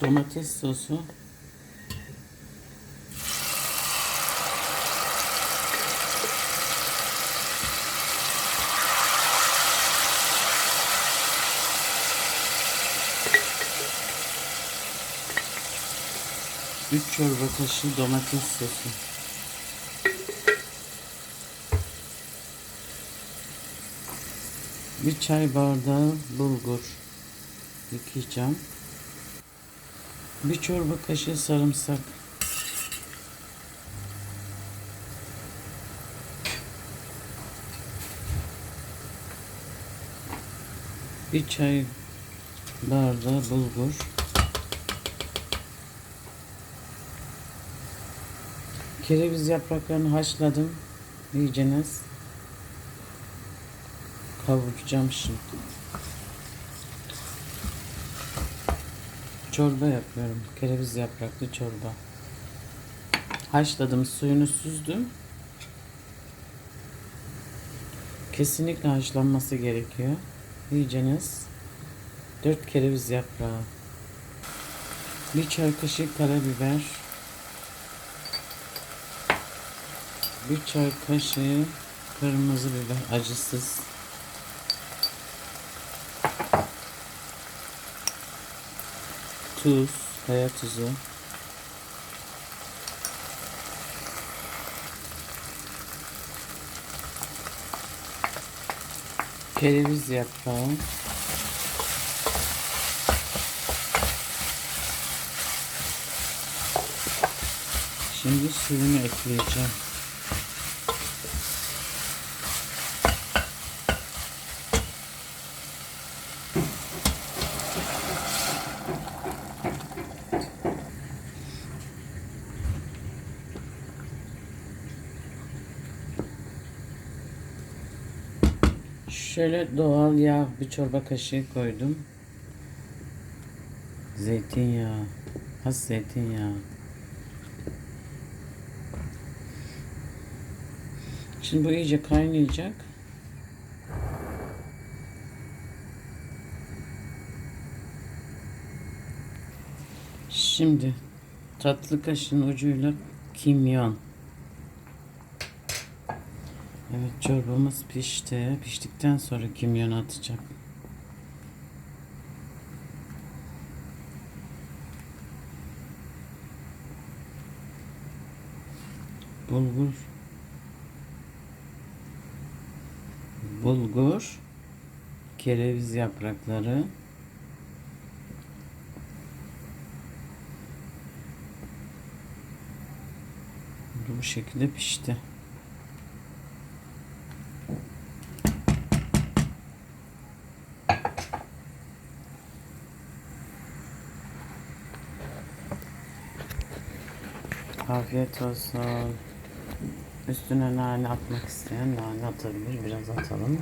Domates sosu. Üç çorba kaşığı domates sosu. Bir çay bardağı bulgur yıkayacağım. Bir çorba kaşığı sarımsak. Bir çay bardağı bulgur. Kereviz yapraklarını haşladım. Yiyeceğiniz. Kavuracağım şimdi. Çorba yapıyorum. Kereviz yapraklı çorba. Haşladım, suyunu süzdüm. Kesinlikle haşlanması gerekiyor. Yiyeceğiniz 4 kereviz yaprağı. Bir çay kaşığı karabiber. Bir çay kaşığı kırmızı biber acısız. Tuz, kaya tuzu. Kereviz yaprağı. Şimdi suyunu ekleyeceğim. Şöyle doğal yağ bir çorba kaşığı koydum. Zeytinyağı. Az zeytinyağı. Şimdi bu iyice kaynayacak. Şimdi tatlı kaşığın ucuyla kimyon. Evet çorbamız pişti. Piştikten sonra kimyon atacağım. Bulgur. Bulgur. Kereviz yaprakları. Bu şekilde pişti. Afiyet olsun. Üstüne nane atmak isteyen nane atabilir. Biraz atalım.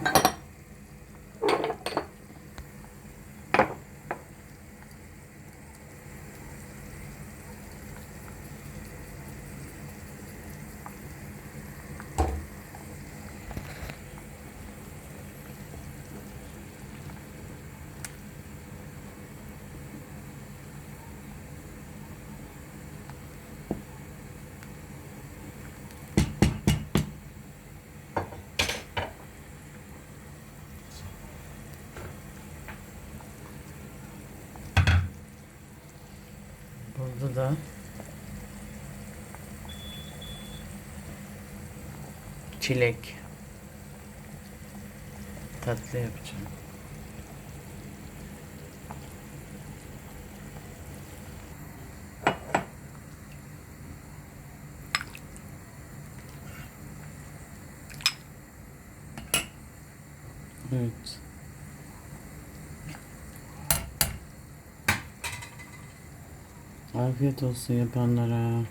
Burada da çilek tatlı yapacağım. Evet. Afiyet olsun yapanlara.